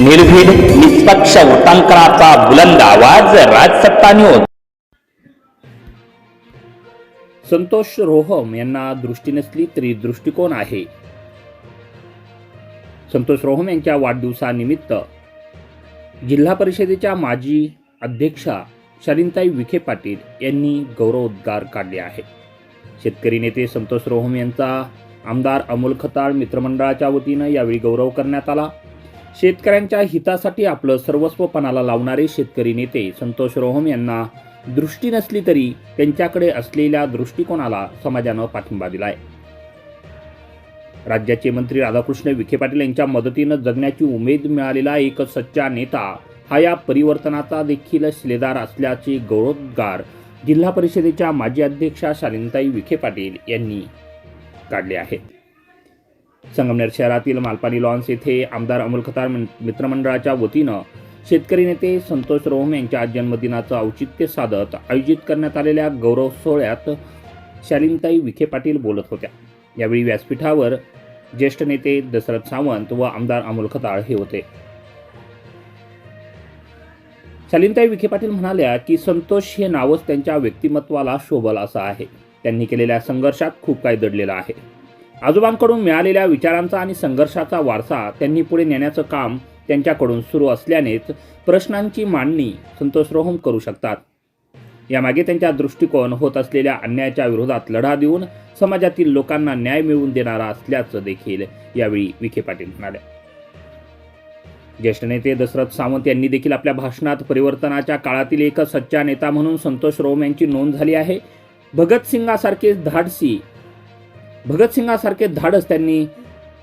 निर्भीड निष्पक्ष वृत्तांकनाचा बुलंद आवाज राजसत्ता न्यूज संतोष रोहम यांना दृष्टी नसली तरी दृष्टिकोन आहे. संतोष रोहम यांच्या वाढदिवसानिमित्त जिल्हा परिषदेच्या माजी अध्यक्षा शालिनताई विखे पाटील यांनी गौरवोद्गार काढले आहे शेतकरी नेते संतोष रोहम यांचा आमदार अमोल खताळ मित्रमंडळाच्या वतीनं यावेळी गौरव करण्यात आला. शेतकऱ्यांच्या हितासाठी आपलं सर्वस्व पणाला लावणारे शेतकरी नेते संतोष रोहम यांना दृष्टी नसली तरी त्यांच्याकडे असलेल्या दृष्टिकोनाला समाजानं पाठिंबा दिलाय. राज्याचे मंत्री राधाकृष्ण विखे पाटील यांच्या मदतीनं जगण्याची उमेद मिळालेला एक सच्चा नेता हा या परिवर्तनाचा देखील शिलेदार असल्याचे गौरवोद्गार जिल्हा परिषदेच्या माजी अध्यक्षा शालिनताई विखे पाटील यांनी काढले आहेत. संगमनेर शहरातील मालपाणी लॉन्स येथे आमदार अमोल खतार मित्रमंडळाच्या वतीनं शेतकरी नेते संतोष रोहम यांच्या जन्मदिनाचं औचित्य साधत आयोजित करण्यात आलेल्या गौरव सोहळ्यात शालिनताई विखे पाटील बोलत होत्या. यावेळी व्यासपीठावर ज्येष्ठ नेते दशरथ सावंत व आमदार अमोल खताळ हे होते. शालिनताई विखे पाटील म्हणाल्या की संतोष हे नावच त्यांच्या व्यक्तिमत्वाला शोभल असं आहे. त्यांनी केलेल्या संघर्षात खूप काही दडलेलं आहे. आजोबांकडून मिळालेल्या विचारांचा आणि संघर्षाचा वारसा त्यांनी पुढे नेण्याचं काम त्यांच्याकडून सुरू असल्यानेच प्रश्नांची मांडणी संतोष रोहम करू शकतात. यामागे त्यांच्या दृष्टिकोन होत असलेल्या अन्यायाच्या विरोधात लढा देऊन समाजातील लोकांना न्याय मिळवून देणारा असल्याचं देखील यावेळी विखे पाटील म्हणाले. ज्येष्ठ नेते दशरथ सावंत यांनी देखील आपल्या भाषणात परिवर्तनाच्या काळातील एक सच्चा नेता म्हणून संतोष रोम यांची नोंद झाली आहे. भगतसिंगासारखे धाडसी भगतसिंगासारखे धाडस त्यांनी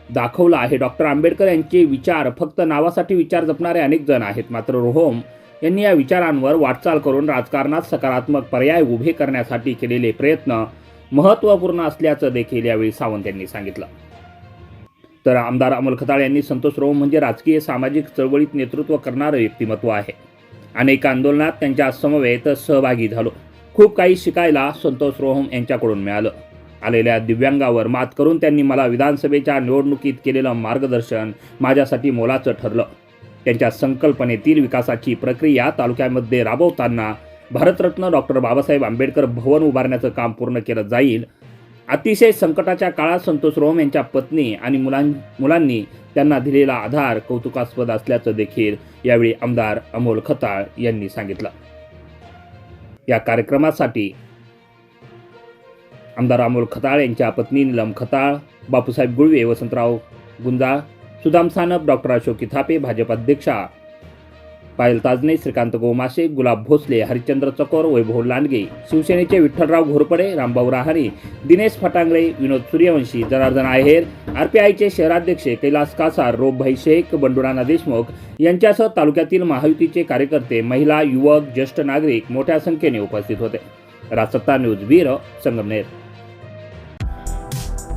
दाखवलं आहे. डॉक्टर आंबेडकर यांचे विचार फक्त नावासाठी विचार जपणारे अनेक जण आहेत. मात्र रोहम यांनी या विचारांवर वाटचाल करून राजकारणात सकारात्मक पर्याय उभे करण्यासाठी केलेले प्रयत्न महत्त्वपूर्ण असल्याचं देखील यावेळी सावंत यांनी सांगितलं. तर आमदार अमोल खताळ यांनी संतोष रोहम म्हणजे राजकीय सामाजिक चळवळीत नेतृत्व करणारं व्यक्तिमत्व आहे. अनेक आंदोलनात त्यांच्या समवेत सहभागी झालो. खूप काही शिकायला संतोष रोहम यांच्याकडून मिळालं. आलेल्या दिव्यांगावर मात करून त्यांनी मला विधानसभेच्या निवडणुकीत केलेलं मार्गदर्शन माझ्यासाठी मोलाचं ठरलं. त्यांच्या संकल्पनेतील विकासाची प्रक्रिया तालुक्यामध्ये राबवताना भारतरत्न डॉक्टर बाबासाहेब आंबेडकर भवन उभारण्याचं काम पूर्ण केलं जाईल. अतिशय संकटाच्या काळात संतोष रोहम यांच्या पत्नी आणि मुलां मुलांनी त्यांना दिलेला आधार कौतुकास्पद असल्याचं देखील यावेळी आमदार अमोल खताळ यांनी सांगितलं. या कार्यक्रमासाठी आमदार अमोल खताळ यांच्या पत्नी निलम खताळ बापूसाहेब गुळवे वसंतराव गुंजाळ सुदाम सानप डॉक्टर अशोक थापे भाजप अध्यक्षा. पायल ताजने श्रीकांत गोमाशे गुलाब भोसले हरिश्चंद्र चकोर वैभव लांडगे शिवसेनेचे विठ्ठलराव घोरपडे रामभाऊ रहाणे दिनेश फटांगळे विनोद सूर्यवंशी जनार्दन आहेर आरपीआयचे शहराध्यक्ष कैलास कासार रोबभाई शेख बंडुराणा देशमुख यांच्यासह तालुक्यातील महायुतीचे कार्यकर्ते महिला युवक ज्येष्ठ नागरिक मोठ्या संख्येने उपस्थित होते. Rajsatta news bureau Sangamner.